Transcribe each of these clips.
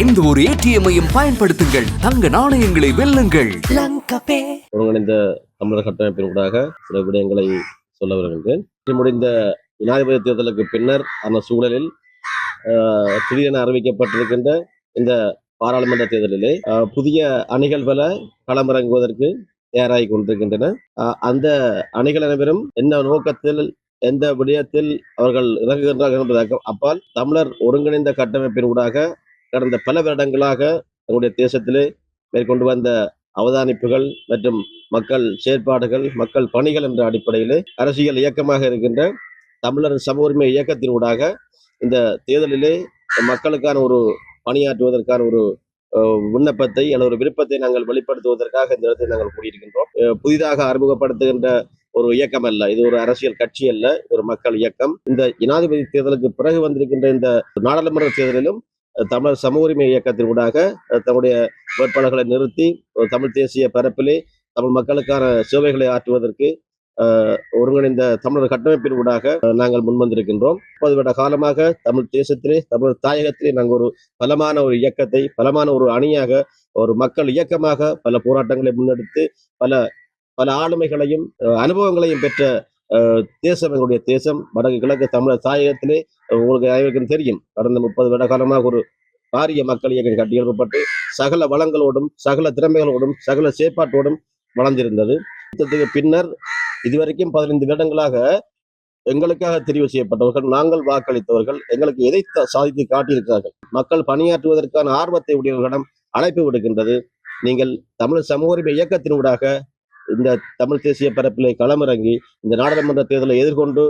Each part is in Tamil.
எந்த ஒரு ஏடிஎம்மையும் பயன்படுத்துங்கள். தங்க நாணயங்களை வெல்லுங்கள். ஒருங்கிணைந்த தமிழர் கட்டமைப்பினூடாக சில விடயங்களை சொல்ல வருகின்றேன் முடிந்த ஜனாதிபதி தேர்தலுக்கு பின்னர் அந்த சூழலில் திடீரென அறிவிக்கப்பட்டிருக்கின்ற இந்த பாராளுமன்ற தேர்தலிலே புதிய அணிகள் பல களமிறங்குவதற்கு தயாராகி கொண்டிருக்கின்றன. அந்த அணிகள் அனைவரும் என்ன நோக்கத்தில் எந்த விடயத்தில் அவர்கள் இறங்குகின்றார்கள் என்பதற்கு அப்பால் தமிழர் ஒருங்கிணைந்த கட்டமைப்பினூடாக கடந்த பல வருடங்களாக தங்களுடைய தேசத்திலே மேற்கொண்டு வந்த அவதானிப்புகள் மற்றும் மக்கள் செயற்பாடுகள் மக்கள் பணிகள் என்ற அடிப்படையிலே அரசியல் இயக்கமாக இருக்கின்ற தமிழர் சம உரிமை இயக்கத்தினூடாக இந்த தேர்தலிலே மக்களுக்கான ஒரு பணியாற்றுவதற்கான ஒரு விண்ணப்பத்தை அல்லது ஒரு விருப்பத்தை நாங்கள் வெளிப்படுத்துவதற்காக இந்த இடத்தை நாங்கள் கூடியிருக்கின்றோம். புதிதாக அறிமுகப்படுத்துகின்ற ஒரு இயக்கம் அல்ல இது ஒரு அரசியல் கட்சி அல்ல ஒரு மக்கள் இயக்கம். இந்த ஜனாதிபதி தேர்தலுக்கு பிறகு வந்திருக்கின்ற இந்த நாடாளுமன்ற தேர்தலிலும் தமிழர் சமூக உரிமை இயக்கத்தினூடாக தன்னுடைய வேட்பாளர்களை நிறுத்தி ஒரு தமிழ் தேசிய பரப்பிலே தமிழ் மக்களுக்கான சேவைகளை ஆற்றுவதற்கு ஒருங்கிணைந்த தமிழர் கட்டமைப்பின் ஊடாக நாங்கள் முன்வந்திருக்கின்றோம். முப்பது வருட காலமாக தமிழ் தேசத்திலே தமிழ் தாயகத்திலே நாங்கள் ஒரு பலமான ஒரு இயக்கத்தை பலமான ஒரு அணியாக ஒரு மக்கள் இயக்கமாக பல போராட்டங்களை முன்னெடுத்து பல பல ஆளுமைகளையும் அனுபவங்களையும் பெற்ற தேசம் எங்களுடைய தேசம் வடக்கு கிழக்கு தமிழர் தாயகத்திலே உங்களுக்கு அனைவருக்கும் தெரியும். கடந்த முப்பது வருட காலமாக ஒரு பாரிய மக்கள் இயக்கம் கட்டியெழுப்பப்பட்டு சகல வளங்களோடும் சகல திறமைகளோடும் சகல செயற்பாட்டோடும் வளர்ந்திருந்தது. யுத்தத்துக்கு பின்னர் இதுவரைக்கும் பதினைந்து வருடங்களாக எங்களுக்காக தெரிவு செய்யப்பட்டவர்கள் நாங்கள் வாக்களித்தவர்கள் எங்களுக்கு எதை சாதித்து காட்டியிருக்கிறார்கள்? மக்கள் பணியாற்றுவதற்கான ஆர்வத்தை உடையவர்களிடம் அழைப்பு விடுக்கின்றது. நீங்கள் தமிழ் சமூக உரிமை இயக்கத்தினூடாக இந்த தமிழ் தேசிய பரப்பிலே களமிறங்கி இந்த நாடாளுமன்ற தேர்தலை எதிர்கொண்டு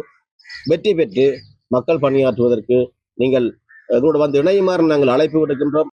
வெற்றி பெற்று மக்கள் பணியாற்றுவதற்கு நீங்கள் எங்களோடு வந்து இணையுமாறு நாங்கள் அழைப்பு விடுக்கின்றோம்.